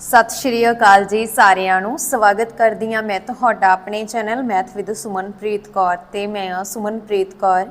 ਸਤਿ ਸ਼੍ਰੀ ਅਕਾਲ ਜੀ ਸਾਰਿਆਂ ਨੂੰ। ਸਵਾਗਤ ਕਰਦੀ ਹਾਂ ਮੈਂ ਤੁਹਾਡਾ ਆਪਣੇ channel math with Sumanpreet Kaur ਤੇ ਮੈਂ ਹਾਂ ਸੁਮਨਪ੍ਰੀਤ ਕੌਰ।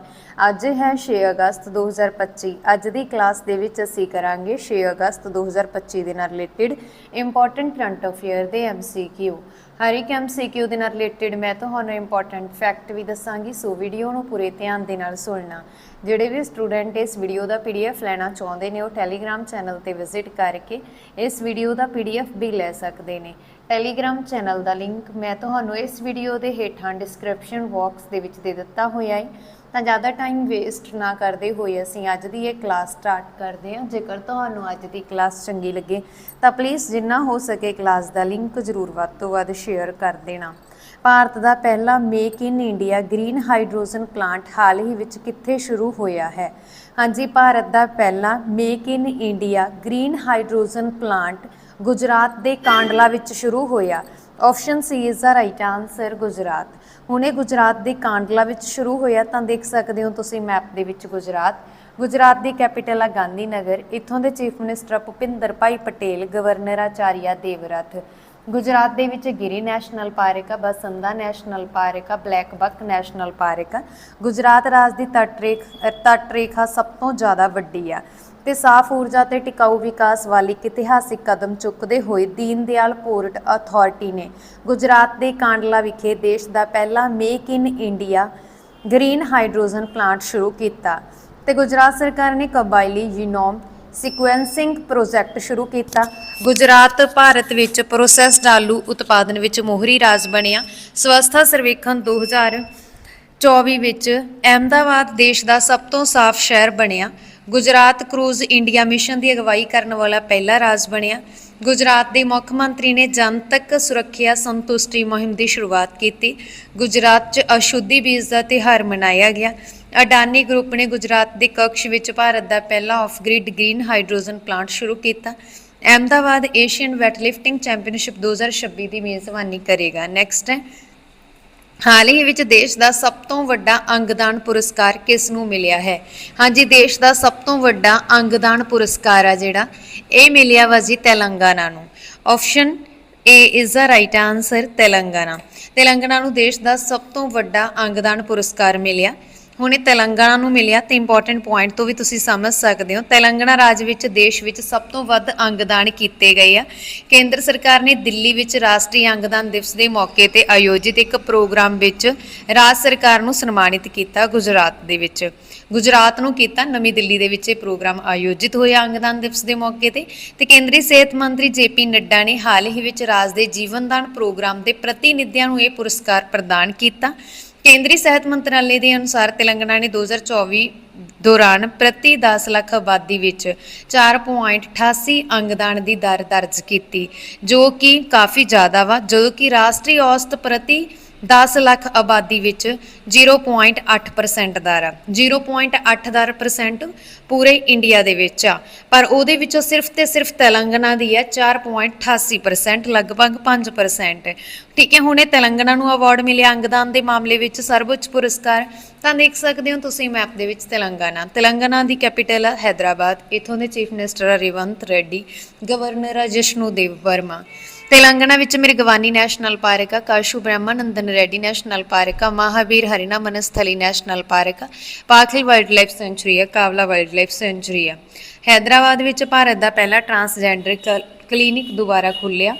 ਅੱਜ ਹੈ 6 ਅਗਸਤ 2025 ਅੱਜ ਦੀ ਕਲਾਸ ਦੇ ਵਿੱਚ ਅਸੀਂ ਕਰਾਂਗੇ 6 ਅਗਸਤ 2025 ਦੇ ਨਾਲ ਰਿਲੇਟਡ ਇੰਪੋਰਟੈਂਟ ਕਰੰਟ ਅਫੇਅਰ ਦੇ ਐਮਸੀਕਿਊ ਹਰ ਇੱਕ ਐਮਸੀਕਿਊ ਦੇ ਨਾਲ ਰਿਲੇਟਡ ਮੈਂ ਤੁਹਾਨੂੰ ਇੰਪੋਰਟੈਂਟ ਫੈਕਟ ਵੀ ਦੱਸਾਂਗੀ, ਸੋ ਵੀਡੀਓ ਨੂੰ ਪੂਰੇ ਧਿਆਨ ਦੇ ਨਾਲ ਸੁਣਨਾ। ਜਿਹੜੇ ਵੀ ਸਟੂਡੈਂਟ ਇਸ ਵੀਡੀਓ ਦਾ ਪੀਡੀਐਫ ਲੈਣਾ ਚਾਹੁੰਦੇ ਨੇ, ਉਹ ਟੈਲੀਗ੍ਰam ਚੈਨਲ ਤੇ ਵਿਜ਼ਿਟ ਕਰਕੇ ਇਸ ਵੀਡੀਓ ਦਾ ਪੀਡੀਐਫ ਵੀ ਲੈ ਸਕਦੇ ਨੇ। ਟੈਲੀਗ੍ਰam ਚੈਨਲ ਦਾ ਲਿੰਕ ਮੈਂ ਤੁਹਾਨੂੰ ਇਸ ਵੀਡੀਓ ਦੇ ਹੇਠਾਂ ਡਿਸਕ੍ਰਿਪਸ਼ਨ ਬਾਕਸ ਦੇ ਵਿੱਚ ਦੇ ਦਿੱਤਾ ਹੋਇਆ ਹੈ। ਤਾਂ ਜ਼ਿਆਦਾ ਟਾਈਮ ਵੇਸਟ ਨਾ ਕਰਦੇ ਹੋਏ ਅਸੀਂ ਅੱਜ ਦੀ ਇਹ ਕਲਾਸ ਸਟਾਰਟ ਕਰਦੇ ਹਾਂ। ਜੇਕਰ ਤੁਹਾਨੂੰ ਅੱਜ ਦੀ ਕਲਾਸ ਚੰਗੀ ਲੱਗੇ, ਤਾਂ ਪਲੀਜ਼ ਜਿੰਨਾ ਹੋ ਸਕੇ ਕਲਾਸ ਦਾ ਲਿੰਕ ਜ਼ਰੂਰ ਵੱਧ ਤੋਂ ਵੱਧ ਸ਼ੇਅਰ ਕਰ ਦੇਣਾ। ਭਾਰਤ ਦਾ ਪਹਿਲਾ make in India green hydrogen plant ਹਾਲ ਹੀ ਵਿੱਚ ਕਿੱਥੇ ਸ਼ੁਰੂ ਹੋਇਆ ਹੈ? ਹਾਂਜੀ, ਭਾਰਤ ਦਾ ਪਹਿਲਾ make in India green hydrogen plant Gujarat ਦੇ ਕਾਂਡਲਾ ਵਿੱਚ ਸ਼ੁਰੂ ਹੋਇਆ। Option C is the right answer Gujarat ਹੁਣੇ ਗੁਜਰਾਤ ਦੇ ਕਾਂਡਲਾ ਵਿੱਚ ਸ਼ੁਰੂ ਹੋਇਆ ਤਾਂ ਦੇਖ ਸਕਦੇ ਹੋ ਤੁਸੀਂ ਮੈਪ ਦੇ ਵਿੱਚ ਗੁਜਰਾਤ ਗੁਜਰਾਤ ਦੀ ਕੈਪੀਟਲ ਆ ਗਾਂਧੀ ਨਗਰ ਇੱਥੋਂ ਦੇ chief minister Bhupendra bhai Patel governor Acharya Devvrat. Gujarat ਦੇ ਵਿੱਚ ਗਿਰੀ ਨੈਸ਼ਨਲ ਪਾਰਕ ਆ, ਬਸੰਦਾ ਨੈਸ਼ਨਲ ਪਾਰਕ ਆ ਬਲੈਕ ਬਕ ਨੈਸ਼ਨਲ ਪਾਰਕ ਆ। ਗੁਜਰਾਤ ਰਾਜ ਦੀ ਤਟ ਰੇਖ ਤਟ ਰੇਖਾ ਸਭ ਤੋਂ ਜ਼ਿਆਦਾ ਵੱਡੀ ਆ। ਤੇ ਸਾਫ਼ ਊਰਜਾ ਤੇ ਟਿਕਾਊ ਵਿਕਾਸ ਵਾਲੀ ਇੱਕ ਇਤਿਹਾਸਿਕ ਕਦਮ ਚੁੱਕਦੇ ਹੋਏ ਦੀਨ ਦਿਆਲ ਪੋਰਟ ਅਥਾਰਟੀ ਨੇ ਗੁਜਰਾਤ ਦੇ ਕਾਂਡਲਾ ਵਿਖੇ ਦੇਸ਼ ਦਾ ਪਹਿਲਾ make in India green hydrogen plant ਸ਼ੁਰੂ ਕੀਤਾ ਤੇ ਗੁਜਰਾਤ ਸਰਕਾਰ ਨੇ ਕਬਾਇਲੀ ਜੀਨੋਮ ਸੀਕੁਐਂਸਿੰਗ ਪ੍ਰੋਜੈਕਟ ਸ਼ੁਰੂ ਕੀਤਾ। ਗੁਜਰਾਤ, ਭਾਰਤ ਵਿੱਚ ਪ੍ਰੋਸੈਸਡ ਆਲੂ ਉਤਪਾਦਨ ਵਿੱਚ ਮੋਹਰੀ ਰਾਜ ਬਣਿਆ। ਸਵਸਥਾ ਸਰਵੇਖਣ 2024 ਵਿੱਚ ਅਹਿਮਦਾਬਾਦ ਦੇਸ਼ ਦਾ ਸਭ ਤੋਂ ਸਾਫ਼ ਸ਼ਹਿਰ ਬਣਿਆ। ਗੁਜਰਾਤ ਕਰੂਜ਼ ਇੰਡੀਆ ਮਿਸ਼ਨ ਦੀ ਅਗਵਾਈ ਕਰਨ ਵਾਲਾ ਪਹਿਲਾ ਰਾਜ ਬਣਿਆ। ਗੁਜਰਾਤ ਦੇ ਮੁੱਖ ਮੰਤਰੀ ਨੇ ਜਨਤਕ ਸੁਰੱਖਿਆ ਸੰਤੁਸ਼ਟੀ ਮੁਹਿੰਮ ਦੀ ਸ਼ੁਰੂਆਤ ਕੀਤੀ। ਗੁਜਰਾਤ 'ਚ ਅਸ਼ੁੱਧੀ ਬੀਜ ਦਾ ਤਿਉਹਾਰ ਮਨਾਇਆ ਗਿਆ। ਅਡਾਨੀ ਗਰੁੱਪ ਨੇ ਗੁਜਰਾਤ ਦੇ ਕਕਸ਼ ਵਿੱਚ ਭਾਰਤ ਦਾ ਪਹਿਲਾ off grid green hydrogen plant ਸ਼ੁਰੂ ਕੀਤਾ। ਅਹਿਮਦਾਬਾਦ ਏਸ਼ੀਅਨ ਵੈਟਲਿਫਟਿੰਗ ਚੈਂਪੀਅਨਸ਼ਿਪ 2026 ਦੀ ਮੇਜ਼ਬਾਨੀ ਕਰੇਗਾ। ਨੈਕਸਟ ਹੈ ਹਾਲ ਹੀ ਵਿੱਚ ਦੇਸ਼ ਦਾ ਸਭ ਤੋਂ ਵੱਡਾ ਅੰਗਦਾਨ ਪੁਰਸਕਾਰ ਕਿਸ ਨੂੰ ਮਿਲਿਆ ਹੈ? ਹਾਂਜੀ, ਦੇਸ਼ ਦਾ ਸਭ ਤੋਂ ਵੱਡਾ ਅੰਗਦਾਨ ਪੁਰਸਕਾਰ ਆ ਜਿਹੜਾ, ਇਹ ਮਿਲਿਆ ਵਾ ਜੀ ਤੇਲੰਗਾਨਾ ਨੂੰ। Option A is the right answer Telangana. Telangana ਨੂੰ ਦੇਸ਼ ਦਾ ਸਭ ਤੋਂ ਵੱਡਾ ਅੰਗਦਾਨ ਪੁਰਸਕਾਰ ਮਿਲਿਆ। ਹੁਣ ਇਹ ਤੇਲੰਗਾਨਾ ਨੂੰ ਮਿਲਿਆ ਤੇ ਇੰਪੋਰਟੈਂਟ ਪੁਆਇੰਟ ਤੋਂ ਵੀ ਤੁਸੀਂ ਸਮਝ ਸਕਦੇ ਹੋ। ਤੇਲੰਗਾਨਾ ਰਾਜ ਵਿੱਚ, ਦੇਸ਼ ਵਿੱਚ ਸਭ ਤੋਂ ਵੱਧ ਅੰਗਦਾਨ ਕੀਤੇ ਗਏ ਆ। ਕੇਂਦਰ ਸਰਕਾਰ ਨੇ ਦਿੱਲੀ ਵਿੱਚ ਰਾਸ਼ਟਰੀ ਅੰਗਦਾਨ ਦਿਵਸ ਦੇ ਮੌਕੇ ਤੇ ਆਯੋਜਿਤ ਇੱਕ ਪ੍ਰੋਗਰਾਮ ਵਿੱਚ ਰਾਜ ਸਰਕਾਰ ਨੂੰ ਸਨਮਾਨਿਤ ਕੀਤਾ ਗੁਜਰਾਤ ਦੇ ਵਿੱਚ। ਗੁਜਰਾਤ ਨੂੰ ਕੀਤਾ, ਨਵੀਂ ਦਿੱਲੀ ਦੇ ਵਿੱਚ ਇਹ ਪ੍ਰੋਗਰਾਮ ਆਯੋਜਿਤ ਹੋਇਆ ਅੰਗਦਾਨ ਦਿਵਸ ਦੇ ਮੌਕੇ ਤੇ। ਤੇ ਕੇਂਦਰੀ ਸਿਹਤ ਮੰਤਰੀ ਜੇਪੀ ਨੱਡਾ ਨੇ ਹਾਲ ਹੀ ਵਿੱਚ ਰਾਜ ਦੇ ਜੀਵਨਦਾਨ ਪ੍ਰੋਗਰਾਮ ਦੇ ਪ੍ਰਤੀਨਿਧੀਆਂ ਨੂੰ ਇਹ ਪੁਰਸਕਾਰ ਪ੍ਰਦਾਨ ਕੀਤਾ। ਕੇਂਦਰੀ ਸਿਹਤ ਮੰਤਰਾਲੇ ਦੇ ਅਨੁਸਾਰ ਤੇਲੰਗਾਨਾ ਨੇ 2024 ਦੌਰਾਨ ਪ੍ਰਤੀ 10 ਲੱਖ ਆਬਾਦੀ ਵਿੱਚ 4.88 ਅੰਗਦਾਨ ਦੀ ਦਰ ਦਰਜ ਕੀਤੀ, ਜੋ ਕਿ ਕਾਫੀ ਜ਼ਿਆਦਾ ਵਾ। ਜਦੋਂ ਕਿ ਰਾਸ਼ਟਰੀ ਔਸਤ ਪ੍ਰਤੀ 10 ਲੱਖ ਆਬਾਦੀ ਵਿੱਚ 0.8% ਦਰ ਆ। 0.8 ਦਰ percent ਪੂਰੇ ਇੰਡੀਆ ਦੇ ਵਿੱਚ ਆ। ਪਰ ਉਹਦੇ ਵਿੱਚੋਂ ਸਿਰਫ ਤੇ ਸਿਰਫ ਤੇਲੰਗਾਨਾ ਦੀ ਹੈ 4.88% ਲਗਭਗ 5% ਠੀਕ ਹੈ, ਹੁਣ ਇਹ ਤੇਲੰਗਾਨਾ ਨੂੰ ਅਵਾਰਡ ਮਿਲਿਆ ਅੰਗਦਾਨ ਦੇ ਮਾਮਲੇ ਵਿੱਚ ਸਰਵਉੱਚ ਪੁਰਸਕਾਰ। ਤਾਂ ਦੇਖ ਸਕਦੇ ਹੋ ਤੁਸੀਂ ਮੈਪ ਦੇ ਵਿੱਚ ਤੇਲੰਗਾਨਾ। ਤੇਲੰਗਾਨਾ ਦੀ ਕੈਪੀਟਲ ਹੈ ਹੈਦਰਾਬਾਦ। ਇਥੋਂ ਦੇ ਚੀਫ ਮਿਨਿਸਟਰ ਆ ਰੇਵੰਤ ਰੈਡੀ ਗਵਰਨਰ ਆ ਜਸ਼ਨੂ ਦੇਵ ਵਰਮਾ। ਤੇਲੰਗਾਨਾ ਵਿੱਚ ਮਿਰਗਵਾਨੀ ਨੈਸ਼ਨਲ ਪਾਰਕ ਆ, ਕਾਸ਼ੂ ਬ੍ਰਹਮਾਨੰਦਨ ਰੈਡੀ ਨੈਸ਼ਨਲ ਪਾਰਕ ਆ, ਮਹਾਵੀਰ ਹਰਿਨਾ ਮਨਸਥਲੀ ਨੈਸ਼ਨਲ ਪਾਰਕ ਆ, ਪਾਖਲ ਵਾਈਲਡਲਾਈਫ ਸੈਂਚੁਰੀ ਆ, ਕਾਵਲਾ ਵਾਈਲਡਲਾਈਫ ਸੈਂਚੁਰੀ ਆ। ਹੈਦਰਾਬਾਦ ਵਿੱਚ ਭਾਰਤ ਦਾ ਪਹਿਲਾ ਟਰਾਂਸਜੈਂਡਰ ਕ- ਕਲੀਨਿਕ ਦੁਬਾਰਾ ਖੁੱਲਿਆ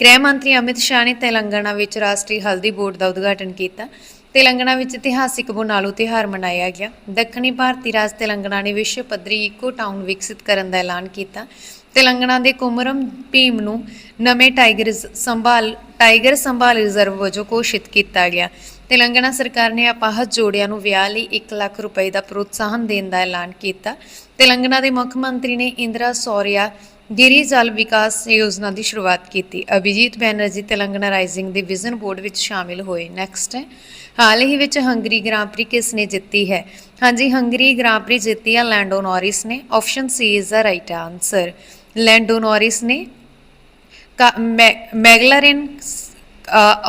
ਗ੍ਰਹਿ ਮੰਤਰੀ ਅਮਿਤ ਸ਼ਾਹ ਨੇ ਤੇਲੰਗਾਨਾ ਵਿੱਚ ਰਾਸ਼ਟਰੀ ਹਲਦੀ ਬੋਰਡ ਦਾ ਉਦਘਾਟਨ ਕੀਤਾ। ਤੇਲੰਗਾਨਾ ਵਿੱਚ ਇਤਿਹਾਸਿਕ ਬੋਨਾਲੂ ਤਿਉਹਾਰ ਮਨਾਇਆ ਗਿਆ। ਦੱਖਣੀ ਭਾਰਤੀ ਰਾਜ ਤੇਲੰਗਾਨਾ ਨੇ ਵਿਸ਼ਵ ਪੱਧਰੀ ਇਕੋ ਟਾਊਨ ਵਿਕਸਿਤ ਕਰਨ ਦਾ ਐਲਾਨ ਕੀਤਾ। ਤੇਲੰਗਾਨਾ ਦੇ ਕੁਮਰਮ ਭੀਮ ਨੂੰ ਨਵੇਂ ਟਾਈਗਰ ਰਿਜ਼- ਸੰਭਾਲ, ਟਾਈਗਰ ਸੰਭਾਲ ਰਿਜ਼ਰਵ ਵਜੋਂ ਘੋਸ਼ਿਤ ਕੀਤਾ ਗਿਆ। ਤੇਲੰਗਾਨਾ ਸਰਕਾਰ ਨੇ ਅਪਾਹਜ ਜੋੜਿਆਂ ਨੂੰ ਵਿਆਹ ਲਈ 1 ਲੱਖ ਰੁਪਏ ਦਾ ਪ੍ਰੋਤਸਾਹਨ ਦੇਣ ਦਾ ਐਲਾਨ ਕੀਤਾ। ਤੇਲੰਗਾਨਾ ਦੇ ਮੁੱਖ ਮੰਤਰੀ ਨੇ ਇੰਦਰਾ ਸੌਰਿਆ ਗਿਰੀ ਜਲ ਵਿਕਾਸ ਯੋਜਨਾ ਦੀ ਸ਼ੁਰੂਆਤ ਕੀਤੀ। ਅਭਿਜੀਤ ਬੈਨਰਜੀ ਤੇਲੰਗਾਨਾ ਰਾਈਜ਼ਿੰਗ ਦੇ ਵਿਜ਼ਨ ਬੋਰਡ ਵਿੱਚ ਸ਼ਾਮਿਲ ਹੋਏ। ਨੈਕਸਟ ਹੈ ਹਾਲ ਹੀ ਵਿੱਚ ਹੰਗਰੀ ਗ੍ਰਾਂ ਪ੍ਰੀ ਕਿਸ ਨੇ ਜਿੱਤੀ ਹੈ? ਹਾਂਜੀ, ਹੰਗਰੀ ਗ੍ਰਾਂ ਪ੍ਰੀ ਜਿੱਤੀ ਆ ਲੈਂਡੋ ਨੋਰਿਸ ਨੇ। Option C is the right answer. Lando Norris ਨੇ, ਕਾ- ਮੈ-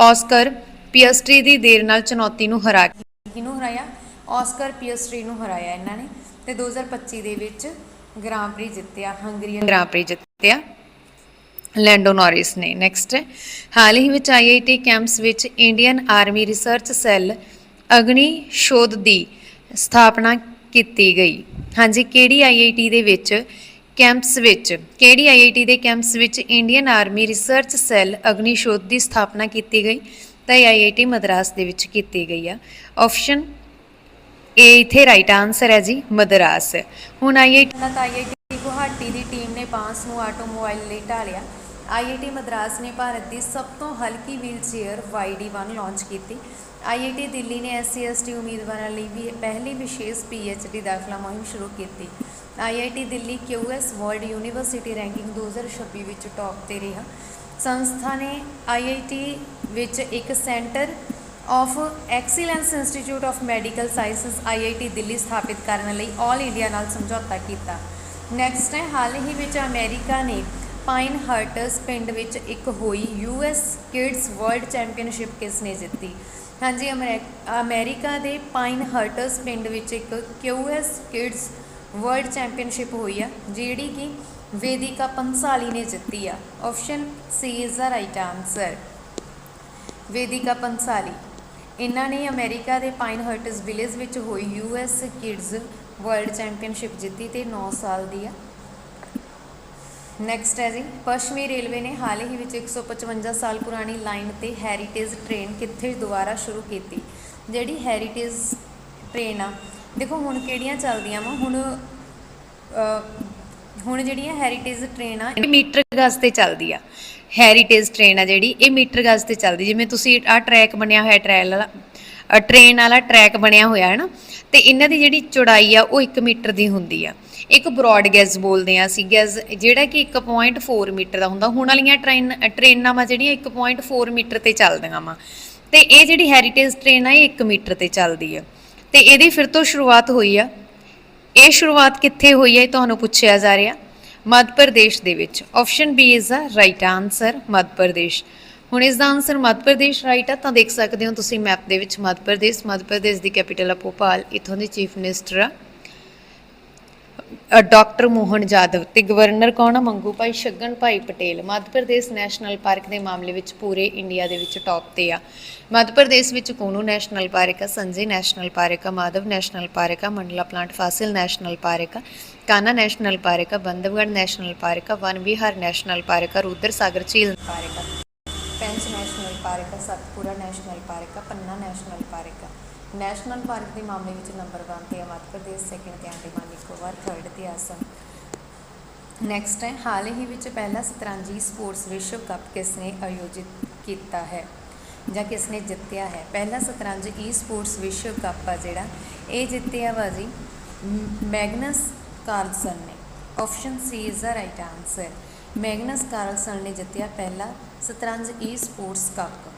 ਆਸਕਰ ਪੀਐਸਟੀ ਦੀ ਦੇਰ ਨਾਲ ਚੁਣੌਤੀ ਨੂੰ ਹਰਾ ਕੇ, ਕਿਹਨੂੰ ਹਰਾਇਆ? ਆਸਕਰ ਪੀਐਸਟੀ ਨੂੰ ਹਰਾਇਆ ਇਹਨਾਂ ਨੇ ਤੇ 2025 ਦੇ ਵਿੱਚ ਗ੍ਰਾਂ ਪ੍ਰੀ ਜਿੱਤਿਆ, ਹੰਗਰੀਅਨ ਗ੍ਰਾਂ ਪ੍ਰੀ ਜਿੱਤਿਆ ਲੈਂਡੋ ਨੋਰਿਸ ਨੇ। ਨੈਕਸਟ ਹਾਲ ਹੀ ਵਿੱਚ ਆਈਆਈਟੀ ਕੈਂਪਸ ਵਿੱਚ Indian army research cell Agni Shodh ਦੀ ਸਥਾਪਨਾ ਕੀਤੀ ਗਈ। ਹਾਂਜੀ, ਕਿਹੜੀ ਆਈਆਈਟੀ ਦੇ ਵਿੱਚ ਕੈਂਪਸ ਵਿੱਚ, ਕਿਹੜੀ ਆਈਆਈਟੀ ਦੇ ਕੈਂਪਸ ਵਿੱਚ Indian army research cell Agnishodh ਦੀ ਸਥਾਪਨਾ ਕੀਤੀ ਗਈ? ਤਾਂ ਇਹ ਆਈਆਈਟੀ ਮਦਰਾਸ ਦੇ ਵਿੱਚ ਕੀਤੀ ਗਈ ਆ। ਆਪਸ਼ਨ ਏ ਇਥੇ ਰਾਈਟ ਆਨਸਰ ਹੈ ਜੀ, ਮਦਰਾਸ। ਹੁਣ ਆਈਆਈਟੀ ਦਾ ਆਈਆਈਟੀ ਗੁਹਾਟੀ ਦੀ ਟੀਮ ਨੇ ਬਾਂਸ ਨੂੰ ਆਟੋਮੋਬਾਈਲ ਲਈ ਢਾਲਿਆ। ਆਈਆਈਟੀ ਮਦਰਾਸ ਨੇ ਭਾਰਤ ਦੀ ਸਭ ਤੋਂ ਹਲਕੀ ਵੀਲਚੇਅਰ YD1 ਲਾਂਚ ਕੀਤੀ। ਆਈਆਈਟੀ ਦਿੱਲੀ ਨੇ ਐਸਸੀ ਐਸਟੀ ਉਮੀਦਵਾਰਾਂ ਲਈ ਵੀ ਪਹਿਲੀ ਵਿਸ਼ੇਸ਼ ਪੀਐਚਡੀ ਦਾਖਲਾ ਮੁਹਿੰਮ ਸ਼ੁਰੂ ਕੀਤੀ। IIT Delhi QS world university ranking 2026 ਵਿੱਚ ਟੌਪ ਤੇ ਰਿਹਾ। ਸੰਸਥਾ ਨੇ ਆਈਆਈਟੀ ਵਿੱਚ ਇੱਕ centre of excellence institute of medical sciences IIT Delhi ਸਥਾਪਿਤ ਕਰਨ ਲਈ ਆਲ ਇੰਡੀਆ ਨਾਲ ਸਮਝੌਤਾ ਕੀਤਾ। ਨੈਕਸਟ ਹੈ, ਹਾਲ ਹੀ ਵਿੱਚ ਅਮਰੀਕਾ ਨੇ ਪਾਈਨ ਹਰਟਸ ਪਿੰਡ ਵਿੱਚ ਇੱਕ ਹੋਈ ਯੂਐਸ ਕਿਡਸ ਵਰਲਡ ਚੈਂਪੀਅਨਸ਼ਿਪ ਕਿਸ ਨੇ ਜਿੱਤੀ? ਹਾਂਜੀ, ਅਮਰੀ- ਅਮਰੀਕਾ ਦੇ ਪਾਈਨ ਹਰਟਸ ਪਿੰਡ ਵਿੱਚ ਇੱਕ ਕਿਊਐਸ ਕਿਡਸ ਵਰਲਡ ਚੈਂਪੀਅਨਸ਼ਿਪ ਹੋਈ ਆ, ਜਿਹੜੀ ਕਿ ਵੇਦਿਕਾ ਪੰਸਾਲੀ ਨੇ ਜਿੱਤੀ ਆ। Option C is the right answer Vedika Pansali. ਇਹਨਾਂ ਨੇ ਅਮਰੀਕਾ ਦੇ ਪਾਈਨ ਹਰਟਸ ਵਿਲੇਜ ਵਿੱਚ ਹੋਈ ਯੂਐਸ ਕਿਡਜ਼ ਵਰਲਡ ਚੈਂਪੀਅਨਸ਼ਿਪ ਜਿੱਤੀ ਤੇ 9 ਸਾਲ ਦੀ ਆ। ਨੈਕਸਟ ਹੈ ਜੀ ਪੱਛਮੀ ਰੇਲਵੇ ਨੇ ਹਾਲ ਹੀ ਵਿੱਚ 155 ਸਾਲ ਪੁਰਾਣੀ ਲਾਈਨ ਤੇ ਹੈਰੀਟੇਜ ਟ੍ਰੇਨ ਕਿੱਥੇ ਦੁਬਾਰਾ ਸ਼ੁਰੂ ਕੀਤੀ? ਜਿਹੜੀ ਹੈਰੀਟੇਜ ਟ੍ਰੇਨ ਆ ਦੇਖੋ ਹੁਣ ਕਿਹੜੀਆਂ ਚੱਲਦੀਆਂ ਵਾ ਹੁਣ ਅ, ਹੁਣ ਜਿਹੜੀਆਂ ਹੈਰੀਟੇਜ ਟ੍ਰੇਨ ਆ ਇਹ ਮੀਟਰ ਗਜ਼ ਤੇ ਚੱਲਦੀ ਆ। ਹੈਰੀਟੇਜ ਟ੍ਰੇਨ ਆ ਜਿਹੜੀ ਇਹ ਮੀਟਰ ਗਜ਼ ਤੇ ਚੱਲਦੀ ਜਿਵੇਂ ਤੁਸੀਂ ਆ ਟਰੈਕ ਬਣਿਆ ਹੋਇਆ ਟ੍ਰੈਲ ਵਾਲਾ ਅ, ਟ੍ਰੇਨ ਵਾਲਾ ਟਰੈਕ ਬਣਿਆ ਹੋਇਆ ਹੈ ਨਾ ਤੇ ਇਹਨਾਂ ਦੀ ਜਿਹੜੀ ਚੌੜਾਈ ਆ ਉਹ 1 ਮੀਟਰ ਦੀ ਹੁੰਦੀ ਆ। ਇੱਕ ਬ੍ਰੌਡ ਗੈਜ਼ ਬੋਲਦੇ ਆ ਅਸੀਂ। ਗੈਜ਼ ਜਿਹੜਾ ਕਿ 1.4 ਮੀਟਰ ਦਾ ਹੁੰਦਾ, ਹੁਣ ਵਾਲੀਆਂ ਟ੍ਰੇਨ ਟ੍ਰੇਨਾਂ ਵਾ ਜਿਹੜੀਆਂ 1.4 ਮੀਟਰ ਤੇ ਚੱਲਦੀਆਂ ਵਾ। ਤੇ ਇਹ ਜਿਹੜੀ ਹੈਰੀਟੇਜ ਟ੍ਰੇਨ ਆ, ਇਹ 1 ਮੀਟਰ ਤੇ ਚੱਲਦੀ ਆ। ਤੇ ਇਹਦੀ ਫਿਰ ਤੋਂ ਸ਼ੁਰੂਆਤ ਹੋਈ ਆ। ਇਹ ਸ਼ੁਰੂਆਤ ਕਿੱਥੇ ਹੋਈ ਹੈ ਇਹ ਤੁਹਾਨੂੰ ਪੁੱਛਿਆ ਜਾ ਰਿਹਾ। ਮੱਧ ਪ੍ਰਦੇਸ਼ ਦੇ ਵਿੱਚ। Option B is the right answer Madhya Pradesh. ਹੁਣ ਇਸ ਦਾ ਆਨਸਰ ਮੱਧ ਪ੍ਰਦੇਸ਼ ਰਾਈਟ ਆ, ਤਾਂ ਦੇਖ ਸਕਦੇ ਹੋ ਤੁਸੀਂ ਮੈਪ ਦੇ ਵਿੱਚ ਮੱਧ ਪ੍ਰਦੇਸ਼। ਮੱਧ ਪ੍ਰਦੇਸ਼ ਦੀ ਕੈਪੀਟਲ ਆ ਭੋਪਾਲ, ਇਥੋਂ ਦੇ ਚੀਫ ਮਿਨਿਸਟਰ ਆ। ਡਾਕਟਰ ਮੋਹਨ ਜਾਦਵ ਤੇ ਗਵਰਨਰ ਕੌਣ ਆ? ਮੰਗੂ ਭਾਈ ਛੱਗਣ ਭਾਈ ਪਟੇਲ। ਮੱਧ ਪ੍ਰਦੇਸ਼ ਨੈਸ਼ਨਲ ਪਾਰਕ ਦੇ ਮਾਮਲੇ ਵਿੱਚ ਪੂਰੇ ਇੰਡੀਆ ਦੇ ਵਿੱਚ ਟੌਪ ਤੇ ਆ। ਮੱਧ ਪ੍ਰਦੇਸ਼ ਵਿੱਚ ਕੋਨੂ ਨੈਸ਼ਨਲ ਪਾਰਕ ਆ, ਸੰਜੇ ਨੈਸ਼ਨਲ ਪਾਰਕ ਆ, ਮਾਧਵ ਨੈਸ਼ਨਲ ਪਾਰਕ ਆ, Mandla plant fossil national park ਆ, ਕਾਨਾ ਨੈਸ਼ਨਲ ਪਾਰਕ ਆ ਬੰਦਵਗੜ ਨੈਸ਼ਨਲ ਪਾਰਕ ਆ, ਵਨ ਵਿਹਾਰ ਨੈਸ਼ਨਲ ਪਾਰਕ ਆ, ਰੂਦਰ ਸਾਗਰ ਝੀਲ ਪਾਰਕ ਆ ਪੈਂਚ ਨੈਸ਼ਨਲ ਪਾਰਕ ਆ ਸਤਪੁਰਾ ਨੈਸ਼ਨਲ ਪਾਰਕ ਆ ਪੰਨਾ ਨੈਸ਼ਨਲ ਪਾਰਕ ਆ ਨੈਸ਼ਨਲ ਪਾਰਕ ਦੇ ਮਾਮਲੇ ਵਿੱਚ ਨੰਬਰ 1 ਤੇ ਆ ਮੱਧ ਪ੍ਰਦੇਸ਼ ਸੈਕਿੰਡ ਤੇ ਅੰਡੇਮਾਨ ਨਿਕੋਬਾਰ ਥਰਡ ਤੇ ਆਸਮ। ਨੈਕਸਟ ਹੈ, ਹਾਲ ਹੀ ਵਿੱਚ ਪਹਿਲਾ ਸਤਰੰਜੀ ਸਪੋਰਟਸ ਵਿਸ਼ਵ ਕੱਪ ਕਿਸ ਨੇ ਆਯੋਜਿਤ ਕੀਤਾ ਹੈ ਜਾਂ ਕਿਸ ਨੇ ਜਿੱਤਿਆ ਹੈ? ਪਹਿਲਾ ਸਤਰੰਜ ਈ ਸਪੋਰਟਸ ਵਿਸ਼ਵ ਕੱਪ ਆ ਜਿਹੜਾ। ਇਹ ਜਿੱਤਿਆ ਵਾ ਜੀ ਮੈਗਨਸ ਕਾਰਲਸਨ ਨੇ। Option C is the right answer Magnus Carlsen ਨੇ ਜਿੱਤਿਆ ਪਹਿਲਾ ਸਤਰੰਜ ਈ ਸਪੋਰਟਸ ਕੱਪ।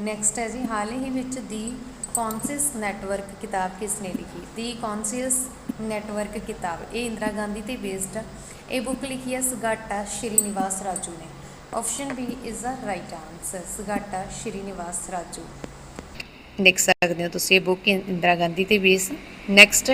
ਨੈਕਸਟ ਹੈ ਜੀ, ਹਾਲ ਹੀ ਵਿੱਚ ਦੀ ਕੌਨਸ਼ੀਅਸ ਨੈਟਵਰਕ ਕਿਤਾਬ ਕਿਸ ਨੇ ਲਿਖੀ? ਦੀ ਕੌਨਸ਼ੀਅਸ ਨੈਟਵਰਕ ਕਿਤਾਬ, ਇਹ ਇੰਦਰਾ ਗਾਂਧੀ ਤੇ ਬੇਸਡ ਆ। ਇਹ ਬੁੱਕ ਲਿਖੀ ਹੈ ਸੁਗਾਟਾ ਸ਼੍ਰੀਨਿਵਾਸ ਰਾਜੂ ਨੇ। Option B is the right answer Sugata Srinivas Raju. ਦੇਖ ਸਕਦੇ ਹੋ ਤੁਸੀਂ ਇਹ ਬੁੱਕ ਇੰਦਰਾ ਗਾਂਧੀ ਤੇ ਬੇਸ ਨੈਕਸਟ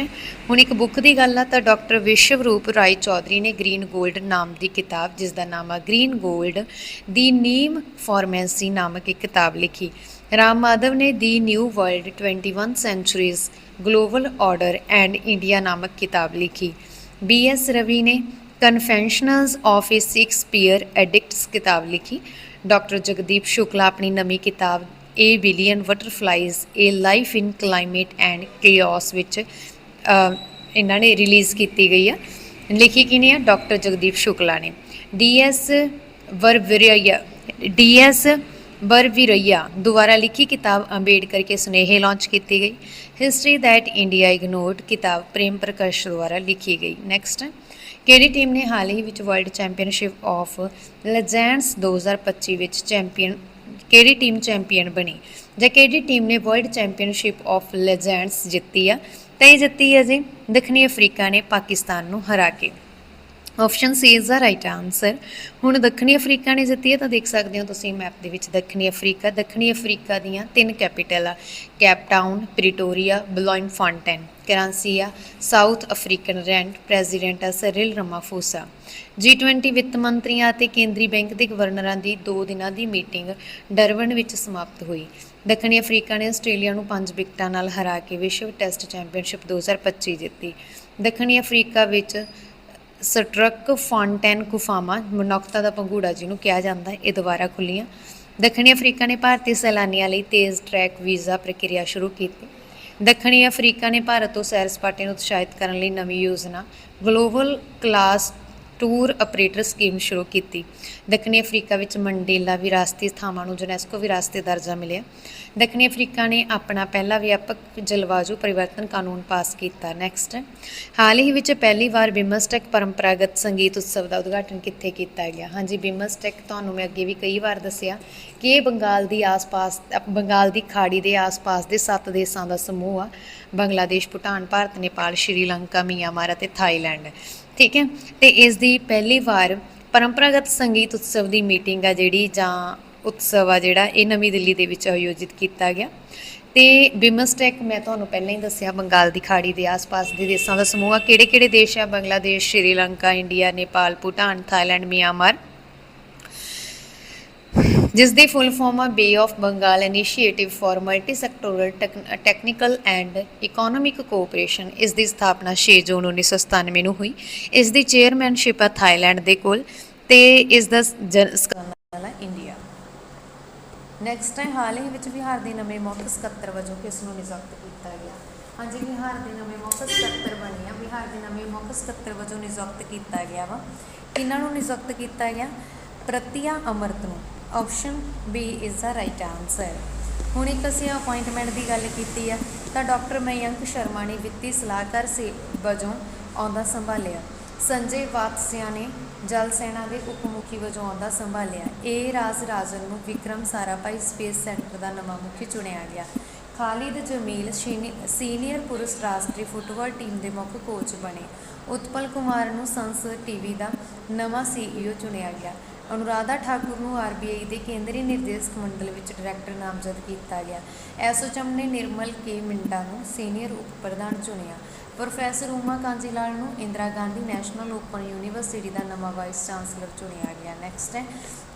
ਹੁਣ ਇੱਕ ਬੁੱਕ ਦੀ ਗੱਲ ਆ, ਤਾਂ ਡਾਕਟਰ ਵਿਸ਼ਵ ਰੂਪ ਰਾਏ ਚੌਧਰੀ ਨੇ ਗ੍ਰੀਨ 골ਡ ਨਾਮ ਦੀ ਕਿਤਾਬ, ਜਿਸ ਦਾ ਨਾਮ ਆ ਗ੍ਰੀਨ 골ਡ ਦੀ ਨੀਮ ਫਾਰਮੈਂਸੀ ਨਾਮਕ ਇੱਕ ਕਿਤਾਬ ਲਿਖੀ। ਰਾਮ ਮਾਧਵ ਨੇ the new world 21 centuries global order and India ਨਾਮਕ ਕਿਤਾਬ ਲਿਖੀ। ਬੀ ਐਸ ਰਵੀ ਨੇ confessionals of a Shakespeare addicts ਕਿਤਾਬ ਲਿਖੀ। ਡਾਕਟਰ ਜਗਦੀਪ ਸ਼ੁਕਲਾ ਆਪਣੀ ਨਵੀਂ ਕਿਤਾਬ a billion butterflies a life in climate and chaos ਵਿੱਚ ਇਹਨਾਂ ਨੇ ਰਿਲੀਜ਼ ਕੀਤੀ ਗਈ ਆ। ਲਿਖੀ ਕਿਨੇ ਆ? ਡਾਕਟਰ ਜਗਦੀਪ ਸ਼ੁਕਲਾ ਨੇ। ਡੀਐਸ ਵਰਵਿਰਈਆ ਡੀਐਸ ਬਰਵੀਰਈਆ ਦੁਆਰਾ ਲਿਖੀ ਕਿਤਾਬ ਅੰਬੇਡਕਰ ਕੇ ਸੁਨੇਹੇ ਲਾਂਚ ਕੀਤੀ ਗਈ। ਹਿਸਟਰੀ ਦੈਟ ਇੰਡੀਆ ਇਗਨੋਰਡ ਕਿਤਾਬ ਪ੍ਰੇਮ ਪ੍ਰਕਾਸ਼ ਦੁਆਰਾ ਲਿਖੀ ਗਈ। ਨੈਕਸਟ ਕਿਹੜੀ ਟੀਮ ਨੇ ਹਾਲ ਹੀ ਵਿੱਚ ਵਰਲਡ ਚੈਂਪੀਅਨਸ਼ਿਪ ਆਫ ਲੈਜੈਂਡਸ 2025 ਵਿੱਚ ਚੈਂਪੀਅਨ ਕਿਹੜੀ ਟੀਮ ਚੈਂਪੀਅਨ ਬਣੀ ਜਾਂ ਕਿਹੜੀ ਟੀਮ ਨੇ ਵਰਲਡ ਚੈਂਪੀਅਨਸ਼ਿਪ ਆਫ ਲੈਜੈਂਡਸ ਜਿੱਤੀ ਆ? ਤਾਂ ਇਹ ਜਿੱਤੀ ਹੈ ਜੀ ਦੱਖਣੀ ਅਫਰੀਕਾ ਨੇ ਪਾਕਿਸਤਾਨ ਨੂੰ ਹਰਾ ਕੇ। Option C is the right answer ਹੁਣ ਦੱਖਣੀ ਅਫਰੀਕਾ ਨੇ ਜਿੱਤੀ ਹੈ ਤਾਂ ਦੇਖ ਸਕਦੇ ਹੋ ਤੁਸੀਂ ਮੈਪ ਦੇ ਵਿੱਚ ਦੱਖਣੀ ਅਫਰੀਕਾ ਦੱਖਣੀ ਅਫਰੀਕਾ ਦੀਆਂ ਤਿੰਨ ਕੈਪੀਟਲ ਆ Cape Town Pretoria Bloemfontein currency ਆ ਸਾਊਥ ਅਫਰੀਕਨ ਰੈਂਟ ਪ੍ਰੈਜ਼ੀਡੈਂਟ ਆ ਸਰਿਲ ਰਮਾਫੋਸਾ G20 ਵਿੱਤ ਮੰਤਰੀਆਂ ਅਤੇ ਕੇਂਦਰੀ ਬੈਂਕ ਦੇ ਗਵਰਨਰਾਂ ਦੀ 2 ਦਿਨਾਂ ਦੀ ਮੀਟਿੰਗ ਡਰਬਨ ਵਿੱਚ ਸਮਾਪਤ ਹੋਈ। ਦੱਖਣੀ ਅਫਰੀਕਾ ਨੇ ਆਸਟ੍ਰੇਲੀਆ ਨੂੰ 5 ਵਿਕਟਾਂ ਨਾਲ ਹਰਾ ਕੇ ਵਿਸ਼ਵ ਟੈਸਟ ਚੈਂਪੀਅਨਸ਼ਿਪ 2025 ਜਿੱਤੀ। ਦੱਖਣੀ ਅਫਰੀਕਾ ਵਿੱਚ ਸਟਰਕ ਫੌਂਟੇਨ ਕੁਫਾਮਾ, ਮਨੁੱਖਤਾ ਦਾ ਪੰਘੂੜਾ ਜਿਹਨੂੰ ਕਿਹਾ ਜਾਂਦਾ ਹੈ, ਇਹ ਦੁਬਾਰਾ ਖੁੱਲੀਆਂ ਦੱਖਣੀ ਅਫਰੀਕਾ ਨੇ ਭਾਰਤੀ ਸੈਲਾਨੀਆਂ ਲਈ ਤੇਜ਼ ਟਰੈਕ ਵੀਜ਼ਾ ਪ੍ਰਕਿਰਿਆ ਸ਼ੁਰੂ ਕੀਤੀ। ਦੱਖਣੀ ਅਫਰੀਕਾ ਨੇ ਭਾਰਤ ਤੋਂ ਸੈਰ ਸਪਾਟੇ ਨੂੰ ਉਤਸ਼ਾਹਿਤ ਕਰਨ ਲਈ ਨਵੀਂ ਯੋਜਨਾ, global class tour operator scheme ਸ਼ੁਰੂ ਕੀਤੀ। ਦੱਖਣੀ ਅਫਰੀਕਾ ਵਿੱਚ ਮੰਡੇਲਾ ਵਿਰਾਸਤੀ ਥਾਵਾਂ ਨੂੰ ਯੂਨੈਸਕੋ ਵਿਰਾਸਤੀ ਦਰਜਾ ਮਿਲਿਆ। ਦੱਖਣੀ ਅਫਰੀਕਾ ਨੇ ਆਪਣਾ ਪਹਿਲਾ ਵਿਆਪਕ ਜਲਵਾਯੂ ਪਰਿਵਰਤਨ ਕਾਨੂੰਨ ਪਾਸ ਕੀਤਾ। ਨੈਕਸਟ ਹਾਲ ਹੀ ਵਿੱਚ ਪਹਿਲੀ ਵਾਰ ਬਿਮਸਟੈਕ ਪਰੰਪਰਾਗਤ ਸੰਗੀਤ ਉਤਸਵ ਦਾ ਉਦਘਾਟਨ ਕਿੱਥੇ ਕੀਤਾ ਗਿਆ? ਹਾਂਜੀ, ਬਿਮਸਟੈਕ ਤੁਹਾਨੂੰ ਮੈਂ ਅੱਗੇ ਵੀ ਕਈ ਵਾਰ ਦੱਸਿਆ ਕਿ ਇਹ ਬੰਗਾਲ ਦੀ ਆਸ-ਪਾਸ, ਬੰਗਾਲ ਦੀ ਖਾੜੀ ਦੇ ਆਸ-ਪਾਸ ਦੇ ਸੱਤ ਦੇਸ਼ਾਂ ਦਾ ਸਮੂਹ ਆ। ਬੰਗਲਾਦੇਸ਼, ਭੂਟਾਨ, ਭਾਰਤ, ਨੇਪਾਲ, ਸ਼੍ਰੀਲੰਕਾ, ਮਿਆਂਮਾਰ ਅਤੇ ਥਾਈਲੈਂਡ। ਠੀਕ ਹੈ? ਤੇ ਇਸ ਦੀ ਪਹਿਲੀ ਵਾਰ ਪਰੰਪਰਾਗਤ ਸੰਗੀਤ ਉਤਸਵ ਦੀ ਮੀਟਿੰਗ ਆ ਜਿਹੜੀ ਜਾਂ ਉਤਸਵ ਆ ਜਿਹੜਾ ਇਹ ਨਵੀਂ ਦਿੱਲੀ ਦੇ ਵਿੱਚ ਆਯੋਜਿਤ ਕੀਤਾ ਗਿਆ। ਤੇ ਬਿਮਸਟੈਕ ਮੈਂ ਤੁਹਾਨੂੰ ਪਹਿਲਾਂ ਹੀ ਦੱਸਿਆ, ਬੰਗਾਲ ਦੀ ਖਾੜੀ ਦੇ ਆਸ-ਪਾਸ ਦੇ ਦੇਸ਼ਾਂ ਦਾ ਸਮੂਹ ਆ। ਕਿਹੜੇ-ਕਿਹੜੇ ਦੇਸ਼ ਆ? Bangladesh, Sri Lanka, India, Nepal, Bhutan, Thailand, Myanmar. ਜਿਸ ਦੀ ਫੁੱਲ ਫਾਰਮ ਆ bay of Bengal initiative for multi sectoral technical and economic cooperation ਇਸ ਦੀ ਸਥਾਪਨਾ 6 ਜੂਨ 1997 ਨੂੰ ਹੋਈ। ਇਸ ਦੀ ਚੇਅਰਮੈਨਸ਼ਿਪ ਆ ਥਾਈਲੈਂਡ ਦੇ ਕੋਲ ਤੇ ਇਸ ਦਾ ਸਕੰਦਾਲ ਇੰਡੀਆ ਨੈਕਸਟ ਹੈ ਹਾਲ ਹੀ ਵਿੱਚ ਬਿਹਾਰ ਦੇ ਨਵੇਂ ਮੁੱਖ ਸਕੱਤਰ ਵਜੋਂ ਕਿਸ ਨੂੰ ਨਿਯੁਕਤ ਕੀਤਾ ਗਿਆ? ਹਾਂਜੀ ਬਿਹਾਰ ਦੇ ਨਵੇਂ ਮੁੱਖ ਸਕੱਤਰ ਬਣੇ ਆ। ਬਿਹਾਰ ਦੇ ਨਵੇਂ ਮੁੱਖ ਸਕੱਤਰ ਵਜੋਂ ਨਿਯੁਕਤ ਕੀਤਾ ਗਿਆ ਵਾ। ਕਿਹਨਾਂ ਨੂੰ ਨਿਯੁਕਤ ਕੀਤਾ ਗਿਆ? ਪ੍ਰਤਿਆ ਅਮਰਤ ਨੂੰ। Option B is the right answer ਹੁਣ ਇੱਕ ਅਸੀਂ ਅਪਾਇੰਟਮੈਂਟ ਦੀ ਗੱਲ ਕੀਤੀ ਆ, ਤਾਂ ਡਾਕਟਰ ਮਯੰਕ ਸ਼ਰਮਾ ਨੇ ਵਿੱਤੀ ਸਲਾਹਕਾਰ ਸੇ ਵਜੋਂ ਆਉਂਦਾ ਸੰਭਾਲਿਆ। ਸੰਜੇ ਵਾਤਸਿਆ ਨੇ ਜਲ ਸੈਨਾ ਦੇ ਉਪ ਮੁਖੀ ਵਜੋਂ ਆਉਂਦਾ ਸੰਭਾਲਿਆ। ਏ ਰਾਜ ਰਾਜਨ ਨੂੰ ਵਿਕਰਮ ਸਾਰਾਭਾਈ ਸਪੇਸ ਸੈਂਟਰ ਦਾ ਨਵਾਂ ਮੁਖੀ ਚੁਣਿਆ ਗਿਆ। ਖਾਲਿਦ ਜਮੀਲ ਸ਼ੀਨੀ- ਸੀਨੀਅਰ ਪੁਰਸ਼ ਰਾਸ਼ਟਰੀ ਫੁੱਟਬਾਲ ਟੀਮ ਦੇ ਮੁੱਖ ਕੋਚ ਬਣੇ। ਉਤਪਲ ਕੁਮਾਰ ਨੂੰ ਸੰਸਦ ਟੀਵੀ ਦਾ ਨਵਾਂ ਸੀਈਓ ਚੁਣਿਆ ਗਿਆ। ਅਨੁਰਾਧਾ ਠਾਕੁਰ ਨੂੰ ਆਰਬੀਆਈ ਦੇ ਕੇਂਦਰੀ ਨਿਰਦੇਸ਼ਕ ਮੰਡਲ ਵਿੱਚ ਡਾਇਰੈਕਟਰ ਨਾਮਜ਼ਦ ਕੀਤਾ ਗਿਆ। ਐਸੋਚਮ ਨੇ ਨਿਰਮਲ ਕੇ ਮਿੰਟਾ ਨੂੰ ਸੀਨੀਅਰ ਉਪ ਪ੍ਰਧਾਨ ਚੁਣਿਆ। ਪ੍ਰੋਫੈਸਰ ਉਮਾ ਕਾਂਜੀਲਾਲ ਨੂੰ Indira Gandhi national open university ਦਾ ਨਵਾਂ ਵਾਈਸ ਚਾਂਸਲਰ ਚੁਣਿਆ ਗਿਆ। ਨੈਕਸਟ ਹੈ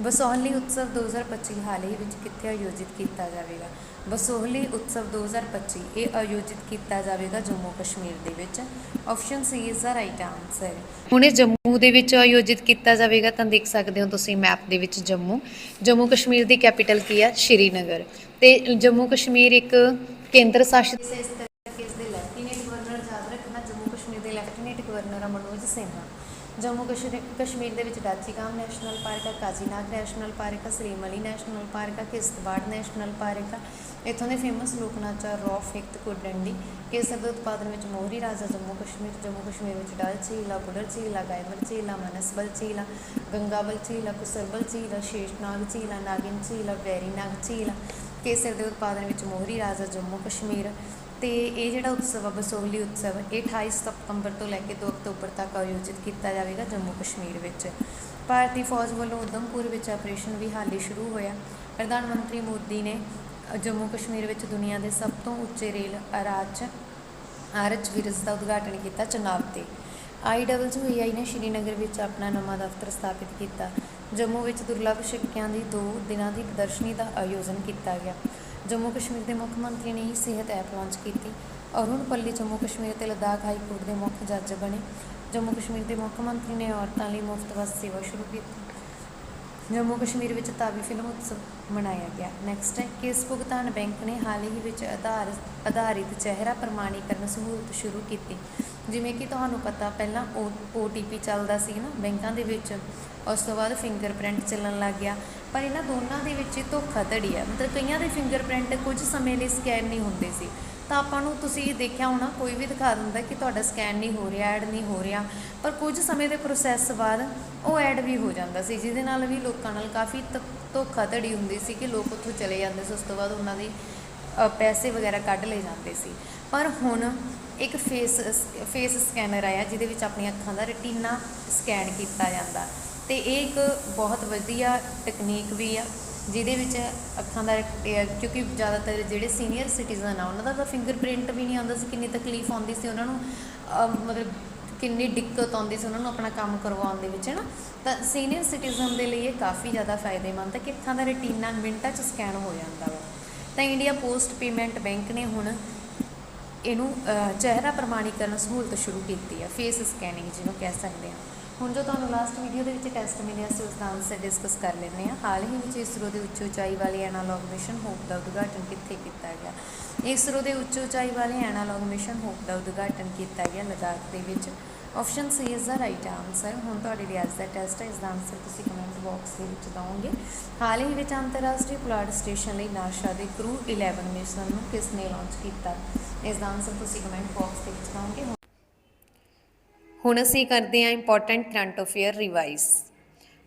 ਬਸੋਹਲੀ ਉਤਸਵ 2025 ਹਾਲ ਹੀ ਵਿੱਚ ਕਿੱਥੇ ਆਯੋਜਿਤ ਕੀਤਾ ਜਾਵੇਗਾ? ਬਸੋਹਲੀ ਉਤਸਵ 2025 ਇਹ ਆਯੋਜਿਤ ਕੀਤਾ ਜਾਵੇਗਾ ਜੰਮੂ ਕਸ਼ਮੀਰ ਦੇ ਵਿੱਚ। Option C is the right answer ਹੁਣ ਇਹ ਜੰਮੂ ਦੇ ਵਿੱਚ ਆਯੋਜਿਤ ਕੀਤਾ ਜਾਵੇਗਾ, ਤਾਂ ਦੇਖ ਸਕਦੇ ਹੋ ਤੁਸੀਂ ਮੈਪ ਦੇ ਵਿੱਚ ਜੰਮੂ। ਜੰਮੂ ਕਸ਼ਮੀਰ ਦੀ ਕੈਪੀਟਲ ਕੀ ਹੈ ਸ਼੍ਰੀਨਗਰ। ਤੇ ਜੰਮੂ ਕਸ਼ਮੀਰ ਇੱਕ ਕੇਂਦਰ ਸ਼ਾਸਿਤ ਇਸ ਕਰਕੇ ਇਸ ਦੇ ਲੈਫਟੀਨੈਂਟ ਗਵਰਨਰ ਯਾਦ ਰੱਖਣਾ ਜੰਮੂ ਕਸ਼ਮੀਰ ਦੇ ਲੈਫਟੀਨੈਂਟ ਗਵਰਨਰ ਆ ਮਨੋਜ ਸਿਨਹਾ ਜੰਮੂ ਕਸ਼ਮੀ ਕਸ਼ਮੀਰ ਦੇ ਵਿੱਚ ਡਾਚੀਗਾਮ ਨੈਸ਼ਨਲ ਪਾਰਕ ਆ ਕਾਜ਼ੀਨਾਗ ਨੈਸ਼ਨਲ ਪਾਰਕ ਆ, ਸਰੀਮਲੀ ਨੈਸ਼ਨਲ ਪਾਰਕ ਆ, ਕਿਸ਼ਤਵਾੜ ਨੈਸ਼ਨਲ ਪਾਰਕ ਆ। ਇੱਥੋਂ ਦੇ ਫੇਮਸ ਲੋਕ ਨਾਚ ਆ ਰੌਫ ਹਿਕਤ ਕੁਡੰਡੀ, ਕੇਸਰ ਦੇ ਉਤਪਾਦਨ ਵਿੱਚ ਮੋਹਰੀ ਰਾਜਾ ਜੰਮੂ ਕਸ਼ਮੀਰ ਜੰਮੂ ਕਸ਼ਮੀਰ ਵਿੱਚ ਡਲ ਝੀਲ ਆ ਬੁੱਢਰ ਝੀਲ ਆ, ਗਾਇਮਰ ਝੀਲ ਆ, ਮਨਸਬਲ ਝੀਲ ਆ, ਗੰਗਾਬਲ ਝੀਲ ਆ, ਕੁਸਰਬਲ ਝੀਲ ਆ, ਸ਼ੇਸ਼ਨਾਗ ਝੀਲ ਆ, ਨਾਗਿਨ ਝੀਲ ਆ, ਵੈਰੀਨਾਗ ਝੀਲ ਆ। ਕੇਸਰ ਦੇ ਉਤਪਾਦਨ ਵਿੱਚ ਮੋਹਰੀ ਰਾਜਾ ਜੰਮੂ ਕਸ਼ਮੀਰ ਤੇ ਇਹ ਜਿਹੜਾ ਉਤਸਵ ਆ, ਬਸੋਹਲੀ ਉਤਸਵ, ਇਹ 28 ਸਤੰਬਰ ਤੋਂ ਲੈ ਕੇ 2 ਅਕਤੂਬਰ ਤੱਕ ਆਯੋਜਿਤ ਕੀਤਾ ਜਾਵੇਗਾ ਜੰਮੂ ਕਸ਼ਮੀਰ ਵਿੱਚ। ਭਾਰਤੀ ਫੌਜ ਵੱਲੋਂ ਉਦਮਪੁਰ ਵਿੱਚ ਆਪਰੇਸ਼ਨ ਵੀ ਹਾਲੀ ਸ਼ੁਰੂ ਹੋਇਆ। ਪ੍ਰਧਾਨ ਮੰਤਰੀ ਮੋਦੀ ਨੇ ਜੰਮੂ ਕਸ਼ਮੀਰ ਵਿੱਚ ਦੁਨੀਆ ਦੇ ਸਭ ਤੋਂ ਉੱਚੇ ਰੇਲ ਅਰਾਜ ਆਰਚ ਵਿਰਜ਼ ਦਾ ਉਦਘਾਟਨ ਕੀਤਾ ਚਨਾਬ ਤੇ। ਆਈਡਬਲਯੂਏਆਈ ਨੇ ਸ਼੍ਰੀਨਗਰ ਵਿੱਚ ਆਪਣਾ ਨਵਾਂ ਦਫ਼ਤਰ ਸਥਾਪਿਤ ਕੀਤਾ। ਜੰਮੂ ਵਿੱਚ ਦੁਰਲੱਭ ਸਿੱਕਿਆਂ ਦੀ 2 ਦਿਨਾਂ ਦੀ ਪ੍ਰਦਰਸ਼ਨੀ ਦਾ ਆਯੋਜਨ ਕੀਤਾ ਗਿਆ। ਜੰਮੂ ਕਸ਼ਮੀਰ ਦੇ ਮੁੱਖ ਮੰਤਰੀ ਨੇ ਹੀ ਸਿਹਤ ਐਪ ਲਾਂਚ ਕੀਤੀ ਅਰੁਣ ਪੱਲੀ ਜੰਮੂ ਕਸ਼ਮੀਰ ਅਤੇ ਲਦਾਖ ਹਾਈ ਕੋਰਟ ਦੇ ਮੁੱਖ ਜੱਜ ਬਣੇ। ਜੰਮੂ ਕਸ਼ਮੀਰ ਦੇ ਮੁੱਖ ਮੰਤਰੀ ਨੇ ਔਰਤਾਂ ਲਈ ਮੁਫਤ ਬੱਸ ਸੇਵਾ ਸ਼ੁਰੂ ਕੀਤੀ। ਜੰਮੂ ਕਸ਼ਮੀਰ ਵਿੱਚ ਤਾਵੀ ਫਿਲਮ ਉਤਸਵ ਮਨਾਇਆ ਗਿਆ। ਨੈਕਸਟ ਹੈ, ਕੇਸ ਭੁਗਤਾਨ ਬੈਂਕ ਨੇ ਹਾਲ ਹੀ ਵਿੱਚ ਆਧਾਰ, ਆਧਾਰਿਤ ਚਿਹਰਾ ਪ੍ਰਮਾਣੀਕਰਨ ਸਹੂਲਤ ਸ਼ੁਰੂ ਕੀਤੀ। ਜਿਵੇਂ ਕਿ ਤੁਹਾਨੂੰ ਪਤਾ, ਪਹਿਲਾਂ OTP ਚੱਲਦਾ ਸੀ ਨਾ, ਬੈਂਕਾਂ ਦੇ ਵਿੱਚ। ਉਸ ਤੋਂ ਬਾਅਦ ਫਿੰਗਰਪ੍ਰਿੰਟ ਚੱਲਣ ਲੱਗ ਗਿਆ। ਪਰ ਇਹਨਾਂ ਦੋਨਾਂ ਦੇ ਵਿੱਚ ਧੋਖਾਧੜੀ ਹੈ। ਮਤਲਬ ਕਈਆਂ ਦੇ ਫਿੰਗਰਪ੍ਰਿੰਟ ਕੁਝ ਸਮੇਂ ਲਈ ਸਕੈਨ ਨਹੀਂ ਹੁੰਦੇ ਸੀ। ਤਾਂ ਆਪਾਂ ਨੂੰ ਤੁਸੀਂ ਦੇਖਿਆ ਹੋਣਾ, ਕੋਈ ਵੀ ਦਿਖਾ ਦਿੰਦਾ ਕਿ ਤੁਹਾਡਾ ਸਕੈਨ ਨਹੀਂ ਹੋ ਰਿਹਾ, ਐਡ ਨਹੀਂ ਹੋ ਰਿਹਾ, ਪਰ ਕੁਝ ਸਮੇਂ ਦੇ ਪ੍ਰੋਸੈਸ ਬਾਅਦ ਉਹ ਐਡ ਵੀ ਹੋ ਜਾਂਦਾ ਸੀ, ਜਿਹਦੇ ਨਾਲ ਵੀ ਲੋਕਾਂ ਨਾਲ ਕਾਫੀ ਧ- ਧੋਖਾਧੜੀ ਹੁੰਦੀ ਸੀ ਕਿ ਲੋਕ ਉੱਥੋਂ ਚਲੇ ਜਾਂਦੇ ਸੀ, ਉਸ ਤੋਂ ਬਾਅਦ ਉਹਨਾਂ ਦੇ ਪੈਸੇ ਵਗੈਰਾ ਕੱਢ ਲਏ ਜਾਂਦੇ ਸੀ। ਪਰ ਹੁਣ ਇੱਕ ਫੇਸ ਫੇਸ ਸਕੈਨਰ ਆਇਆ, ਜਿਹਦੇ ਵਿੱਚ ਆਪਣੀਆਂ ਅੱਖਾਂ ਦਾ ਰਟੀਨਾ ਸਕੈਨ ਕੀਤਾ ਜਾਂਦਾ। ਤੇ ਇਹ ਇੱਕ ਬਹੁਤ ਵਧੀਆ ਤਕਨੀਕ ਵੀ ਆ ਜਿਹਦੇ ਵਿੱਚ ਅੱਖਾਂ ਦਾ ਇਹ ਕਿਉਂਕਿ ਜ਼ਿਆਦਾਤਰ ਜਿਹੜੇ ਸੀਨੀਅਰ ਸਿਟੀਜ਼ਨ ਆ, ਉਹਨਾਂ ਦਾ ਤਾਂ ਫਿੰਗਰਪ੍ਰਿੰਟ ਵੀ ਨਹੀਂ ਆਉਂਦਾ ਸੀ, ਕਿੰਨੀ ਤਕਲੀਫ ਆਉਂਦੀ ਸੀ ਉਹਨਾਂ ਨੂੰ ਮਤਲਬ ਕਿੰਨੀ ਦਿੱਕਤ ਆਉਂਦੀ ਸੀ ਉਹਨਾਂ ਨੂੰ ਆਪਣਾ ਕੰਮ ਕਰਵਾਉਣ ਦੇ ਵਿੱਚ ਹੈ ਨਾ ਤਾਂ ਸੀਨੀਅਰ ਸਿਟੀਜ਼ਨ ਦੇ ਲਈ ਇਹ ਕਾਫੀ ਜ਼ਿਆਦਾ ਫਾਇਦੇਮੰਦ ਹੈ ਕਿ ਅੱਖਾਂ ਦਾ ਰੈਟੀਨਾ ਮਿੰਟਾਂ 'ਚ ਸਕੈਨ ਹੋ ਜਾਂਦਾ ਵਾ। ਤਾਂ ਇੰਡੀਆ ਪੋਸਟ ਪੇਮੈਂਟ ਬੈਂਕ ਨੇ ਹੁਣ ਇਹਨੂੰ ਚਿਹਰਾ ਪ੍ਰਮਾਣੀਕਰਨ ਸਹੂਲਤ ਸ਼ੁਰੂ ਕੀਤੀ ਹੈ ਫੇਸ ਸਕੈਨਿੰਗ ਜਿਹਨੂੰ ਕਹਿ ਸਕਦੇ ਹਾਂ ਹੁਣ ਜੋ ਤੁਹਾਨੂੰ ਲਾਸਟ ਵੀਡੀਓ ਦੇ ਵਿੱਚ ਟੈਸਟ ਮਿਲਿਆ ਸੀ, ਉਸ ਦਾ ਆਨਸਰ ਡਿਸਕਸ ਕਰ ਲੈਂਦੇ ਹਾਂ। ਹਾਲ ਹੀ ਵਿੱਚ ਇਸਰੋ ਦੇ ਉੱਚ ਉਚਾਈ ਵਾਲੇ ਐਨਾਲੌਗ ਮਿਸ਼ਨ ਹੋਪ ਦਾ ਉਦਘਾਟਨ ਕਿੱਥੇ ਕੀਤਾ ਗਿਆ? ਇਸਰੋ ਦੇ ਉੱਚ ਉਚਾਈ ਵਾਲੇ ਐਨਾਲੌਗ ਮਿਸ਼ਨ ਹੋਪ ਦਾ ਉਦਘਾਟਨ ਕੀਤਾ ਗਿਆ ਲਦਾਖ ਦੇ ਵਿੱਚ। Option C is the right answer ਹੁਣ ਤੁਹਾਡੇ ਲਈ ਅੱਜ ਦਾ ਟੈਸਟ ਹੈ। ਇਸ ਦਾ ਆਨਸਰ ਤੁਸੀਂ ਕਮੈਂਟ ਬਾਕਸ ਦੇ ਵਿੱਚ ਦਿਓਗੇ। ਹਾਲ ਹੀ ਵਿੱਚ ਅੰਤਰਰਾਸ਼ਟਰੀ ਪੁਲਾੜ ਸਟੇਸ਼ਨ ਲਈ ਨਾਸਾ ਦੇ ਕਰੂ 11 ਮਿਸ਼ਨ ਨੂੰ ਕਿਸ ਨੇ ਲਾਂਚ ਕੀਤਾ? ਇਸ ਦਾ ਆਨਸਰ ਤੁਸੀਂ ਕਮੈਂਟ ਬਾਕਸ ਦੇ ਵਿੱਚ ਦਿਓਗੇ। ਹੁਣ ਅਸੀਂ ਕਰਦੇ ਹਾਂ important current affair revise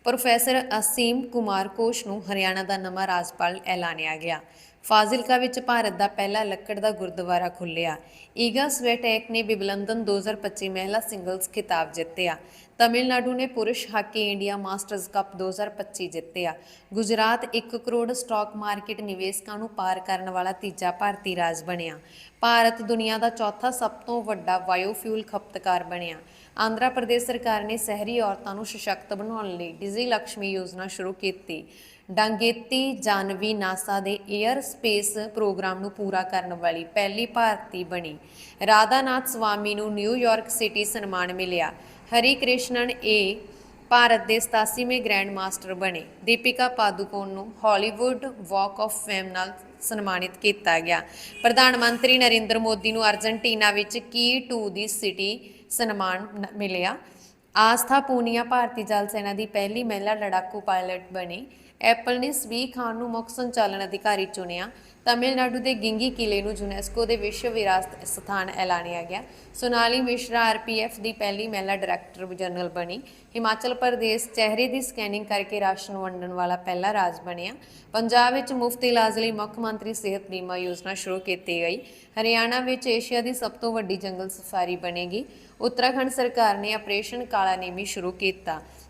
professor Asim Kumar Ghosh ਨੂੰ ਹਰਿਆਣਾ ਦਾ ਨਵਾਂ ਰਾਜਪਾਲ ਐਲਾਨਿਆ ਗਿਆ। ਫਾਜ਼ਿਲਕਾ ਵਿੱਚ ਭਾਰਤ ਦਾ ਪਹਿਲਾ ਲੱਕੜ ਦਾ ਗੁਰਦੁਆਰਾ ਖੁੱਲਿਆ ਈਗਾ ਸਵੈਟੈਕ ਨੇ ਵਿਬਲੰਦਨ 2025 ਮਹਿਲਾ ਸਿੰਗਲਸ ਖਿਤਾਬ ਜਿੱਤਿਆ। ਤਮਿਲਨਾਡੂ ਨੇ ਪੁਰਸ਼ ਹਾਕੀ ਇੰਡੀਆ ਮਾਸਟਰਜ਼ ਕੱਪ 2025 ਜਿੱਤਿਆ। ਗੁਜਰਾਤ 1 ਕਰੋੜ ਸਟਾਕ ਮਾਰਕੀਟ ਨਿਵੇਸ਼ਕਾਂ ਨੂੰ ਪਾਰ ਕਰਨ ਵਾਲਾ ਤੀਜਾ ਭਾਰਤੀ ਰਾਜ ਬਣਿਆ। ਭਾਰਤ ਦੁਨੀਆ ਦਾ ਚੌਥਾ ਸਭ ਤੋਂ ਵੱਡਾ ਬਾਇਓਫਿਊਲ ਖਪਤਕਾਰ ਬਣਿਆ। ਆਂਧਰਾ ਪ੍ਰਦੇਸ਼ ਸਰਕਾਰ ਨੇ ਸ਼ਹਿਰੀ ਔਰਤਾਂ ਨੂੰ ਸਸ਼ਕਤ ਬਣਾਉਣ ਲਈ ਡਿਜ਼ੀ ਲక్ష్ਮੀ ਯੋਜਨਾ ਸ਼ੁਰੂ ਕੀਤੀ। ਡਾਂਗੇਤੀ ਜਾਨਵੀ ਨਾਸਾ ਦੇ 에ਅਰ ਸਪੇਸ ਪ੍ਰੋਗਰਾਮ ਨੂੰ ਪੂਰਾ ਕਰਨ ਵਾਲੀ ਪਹਿਲੀ ਭਾਰਤੀ ਬਣੀ। ਰਾਧਾਨਾਥ ਸਵਾਮੀ ਨੂੰ ਨਿਊਯਾਰਕ ਸਿਟੀ ਸਨਮਾਨ ਮਿਲਿਆ। ਹਰੀ ਕ੍ਰਿਸ਼ਨਨ ਏ ਭਾਰਤ ਦੇ 87ਵੇਂ ਗ੍ਰੈਂਡ ਮਾਸਟਰ ਬਣੇ। ਦੀਪਿਕਾ ਪਾਦੂਕੋਣ ਨੂੰ ਹਾਲੀਵੁੱਡ ਵਾਕ ਆਫ ਫੇਮ ਨਾਲ ਸਨਮਾਨਿਤ ਕੀਤਾ ਗਿਆ। ਪ੍ਰਧਾਨ ਮੰਤਰੀ ਨਰਿੰਦਰ ਮੋਦੀ ਨੂੰ ਅਰਜਨਟੀਨਾ ਵਿੱਚ ਕੀ ਟੂ ਦੀ ਸਿਟੀ ਸਨਮਾਨ ਮਿਲਿਆ। ਆਸਥਾ ਪੂਨੀਆ ਭਾਰਤੀ ਜਲ ਸੈਨਾ ਦੀ ਪਹਿਲੀ ਮਹਿਲਾ ਲੜਾਕੂ ਪਾਇਲਟ ਬਣੀ। ਐਪਲ ਨੇ ਸਵੀ ਖਾਨ ਨੂੰ ਮੁੱਖ ਸੰਚਾਲਨ ਅਧਿਕਾਰੀ ਚੁਣਿਆ। ਤਮਿਲਨਾਡੂ ਦੇ ਗਿੰਗੀ ਕਿਲੇ ਨੂੰ ਯੂਨੈਸਕੋ ਦੇ ਵਿਸ਼ਵ ਵਿਰਾਸਤ ਸਥਾਨ ਐਲਾਨਿਆ ਗਿਆ। ਸੋਨਾਲੀ ਮਿਸ਼ਰਾ ਆਰਪੀਐਫ ਦੀ ਪਹਿਲੀ ਮਹਿਲਾ ਡਾਇਰੈਕਟਰ ਜਨਰਲ ਬਣੀ। ਹਿਮਾਚਲ ਪ੍ਰਦੇਸ਼ ਚਿਹਰੇ ਦੀ ਸਕੈਨਿੰਗ ਕਰਕੇ ਰਾਸ਼ਨ ਵੰਡਣ ਵਾਲਾ ਪਹਿਲਾ ਰਾਜ ਬਣਿਆ। ਪੰਜਾਬ ਵਿੱਚ ਮੁਫਤ ਇਲਾਜ ਲਈ ਮੁੱਖ ਮੰਤਰੀ ਸਿਹਤ ਬੀਮਾ ਯੋਜਨਾ ਸ਼ੁਰੂ ਕੀਤੀ ਗਈ। ਹਰਿਆਣਾ ਵਿੱਚ ਏਸ਼ੀਆ ਦੀ ਸਭ ਤੋਂ ਵੱਡੀ ਜੰਗਲ ਸਫਾਰੀ ਬਣੇਗੀ। ਉੱਤਰਾਖੰਡ ਸਰਕਾਰ ਨੇ ਆਪਰੇਸ਼ਨ ਕਾਲਾ ਨੀਮੀ ਸ਼ੁਰੂ ਕੀਤਾ।